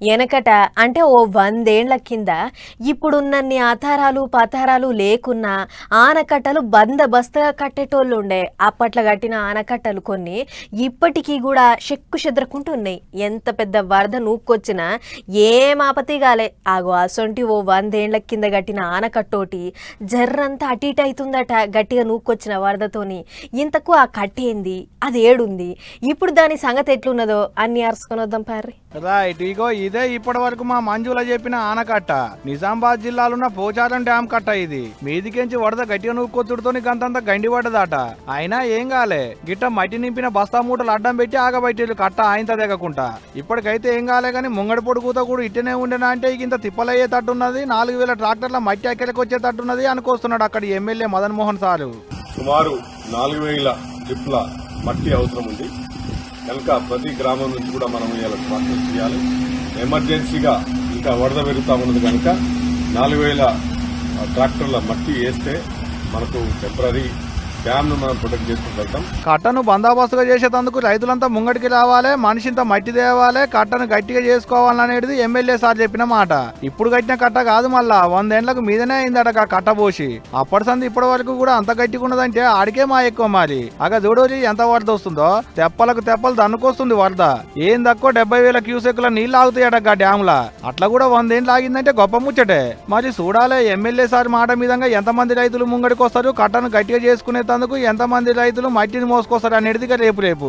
వెనకట అంటే ఓ వందేండ్ల కింద ఇప్పుడున్నన్ని ఆధారాలు పతారాలు లేకున్నా ఆనకట్టలు బందబస్తగా కట్టేటోళ్ళు ఉండే. అప్పట్లో కట్టిన ఆనకట్టలు కొన్ని ఇప్పటికీ కూడా చెక్కు చెదరకుంటున్నాయి. ఎంత పెద్ద వరద నూక్కొచ్చినా ఏం ఆపతి కాలే. ఆగో అసొంటి ఓ వందేండ్ల కింద కట్టిన ఆనకట్టోటి జర్రంతా అటు ఇటు అవుతుందట గట్టిగా నూక్కొచ్చిన వరదతోని. ఇంతకు ఆ కట్టేంది అది ఏడుంది? ఇప్పుడు దాని సంగతి ఎట్లున్నదో అన్ని అరుసుకొని వద్దాం పారి ఇదే ఇప్పటి వరకు మా మంజుల చెప్పిన ఆనకట్ట. నిజామాబాద్ జిల్లాలో పోచారం డ్యామ్ కట్ట ఇది. మీదికెంచి వరద గట్టిగా నూకొత్తుడుతోని గంతంత గండి పడదాట అయినా ఏం కాలే. గిట్ట మట్టి నింపిన బస్తా మూటలు అడ్డం పెట్టి ఆగబెట్టి కట్ట ఆయన దిగకుండా ఇప్పటికైతే ఏం కాలే కానీ ముంగడి పొడుగుతో కూడా ఇట్టనే ఉండేనా అంటే ఇంత తిప్పలయ్యే తట్టున్నది నాలుగు వేల ట్రాక్టర్ల మట్టి అక్కడికి వచ్చే తట్టున్నది అనుకొస్తున్నాడు అక్కడ ఎమ్మెల్యే మదన్ మోహన్ సారు. సుమారు నాలుగు వేల ట్రిప్ల మట్టి అవసరం ఉంది. కనుక ప్రతి గ్రామం నుంచి కూడా మనం ఇలా ప్రాసెస్ చేయాలి. ఎమర్జెన్సీగా ఇంకా వరద పెరుగుతా ఉన్నది కనుక నాలుగు వేల ట్రాక్టర్ల మట్టి వేస్తే మనకు టెంపరీ డ్యామ్ను మనం ప్రొటెక్ట్ వెళ్తాం. కట్టను బందోబస్తుగా చేసేటందుకు రైతులంతా ముంగడికి రావాలి మనిషింత మట్టి తేవాలి కట్టను గట్టిగా చేసుకోవాలనేది ఎమ్మెల్యే సార్ చెప్పిన మాట. ఇప్పుడు కట్టిన కట్ట కాదు మళ్ళా వందేండ్లకు మీదనే అయిందట ఆ కట్ట పోసి. అప్పటి సంది ఇప్పటి వరకు కూడా అంత గట్టిగా ఉన్నదంటే ఆడికే మా ఎక్కువ మరి. అగ చూడోజీ ఎంత వరద వస్తుందో. తెప్పలకు తెప్పలు దన్నుకొస్తుంది వరద. ఏం తక్కువ డెబ్బై వేల క్యూసెక్ల నీళ్ళు ఆగుతాయట ఆ డ్యామ్ లా అట్లా కూడా వందేండ్లు ఆగిందంటే గొప్ప ముచ్చటే. మరి చూడాలే ఎమ్మెల్యే సార్ మాట మీదంగా ఎంతమంది రైతులు ముంగడికి వస్తారు కట్టను గట్టిగా చేసుకునేందుకు ఎంతమంది రైతులు మట్టిని మోసుకొస్తారు అనేది రేపు రేపు.